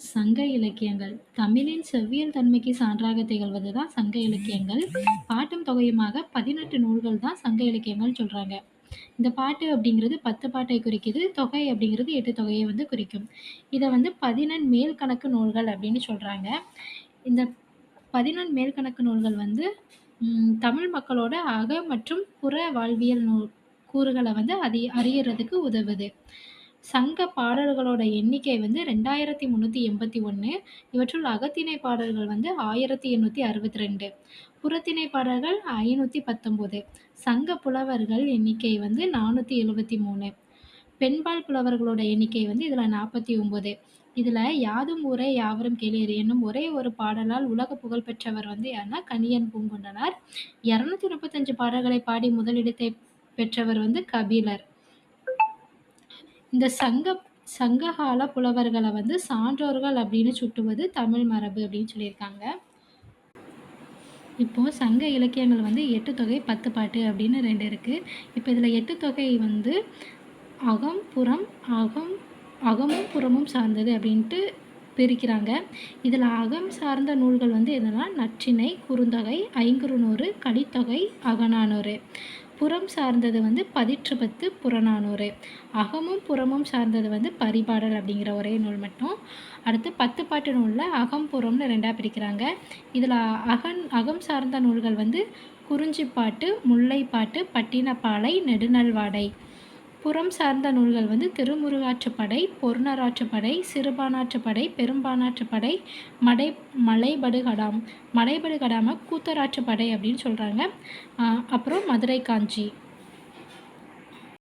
சங்க இலக்கியங்கள். தமிழின் செவ்வியல் தன்மைக்கு சான்றாக திகழ்வது தான் சங்க இலக்கியங்கள். பாட்டும் தொகையுமாக பதினெட்டு நூல்கள் தான் சங்க இலக்கியங்கள் சொல்கிறாங்க இந்த பாட்டு அப்படிங்கிறது பத்து பாட்டை குறிக்குது. தொகை அப்படிங்கிறது எட்டு தொகையை வந்து குறிக்கும். இதை வந்து பதினெண் மேல் கணக்கு நூல்கள் அப்படின்னு சொல்கிறாங்க இந்த பதினெண் மேல் கணக்கு நூல்கள் வந்து தமிழ் மக்களோட அக மற்றும் புற வாழ்வியல் நூல் கூறுகளை வந்து அதி அறியறதுக்கு உதவுது. சங்க பாடல்களோட எண்ணிக்கை வந்து ரெண்டாயிரத்தி முந்நூற்றி எண்பத்தி ஒன்று இவற்றுள் அகத்திணை பாடல்கள் வந்து ஆயிரத்தி எண்ணூற்றி அறுபத்தி ரெண்டு புறத்திணை பாடல்கள் ஐநூற்றி பத்தொம்போது சங்க புலவர்கள் எண்ணிக்கை வந்து நானூற்றி எழுபத்தி மூணு பெண்பால் புலவர்களோட எண்ணிக்கை வந்து இதில் நாற்பத்தி ஒம்பது. இதில் யாதும் ஊரே யாவரும் கேளீர் என்னும் ஒரே ஒரு பாடலால் உலக புகழ் பெற்றவர் வந்து யாருன்னா கணியன் பூங்கொண்டனார். இரநூத்தி முப்பத்தஞ்சு பாடல்களை பாடி முதலிடத்தை பெற்றவர் வந்து கபிலர். இந்த சங்க சங்ககால புலவர்களை வந்து சான்றோர்கள் அப்படின்னு சுட்டுவது தமிழ் மரபு அப்படின்னு சொல்லியிருக்காங்க. இப்போ சங்க இலக்கியங்கள் வந்து எட்டு தொகை பத்து பாட்டு அப்படின்னு ரெண்டு இருக்குது இப்போ இதில் எட்டு தொகை வந்து அகம் புறம் அகம் அகமும் புறமும் சார்ந்தது அப்படின்ட்டு பிரிக்கிறாங்க. இதில் அகம் சார்ந்த நூல்கள் வந்து எதுனா நற்றினை குறுந்தொகை ஐங்குறுநூறு கலித்தொகை அகநானூறு. புறம் சார்ந்தது வந்து பதிற்று பத்து புறநானூறு. அகமும் புறமும் சார்ந்தது வந்து பரிபாடல் அப்படிங்கிற ஒரே நூல் மட்டும். அடுத்து பத்து பாட்டு நூலில் அகம் புறம்னு ரெண்டாக பிரிக்கிறாங்க. இதில் அகன் அகம் சார்ந்த நூல்கள் வந்து குறிஞ்சிப்பாட்டு முல்லைப்பாட்டு பட்டினப்பாலை நெடுநல்வாடை. புறம் சார்ந்த நூல்கள் வந்து திருமுருகாற்றுப்படை பொருணராற்றுப்படை சிறுபானாற்றுப்படை பெரும்பானாற்றுப்படை மடை மலைபடுகடாம். மலைபடுகடாம கூத்தராற்றுப்படை அப்படின்னு சொல்கிறாங்க அப்புறம் மதுரை காஞ்சி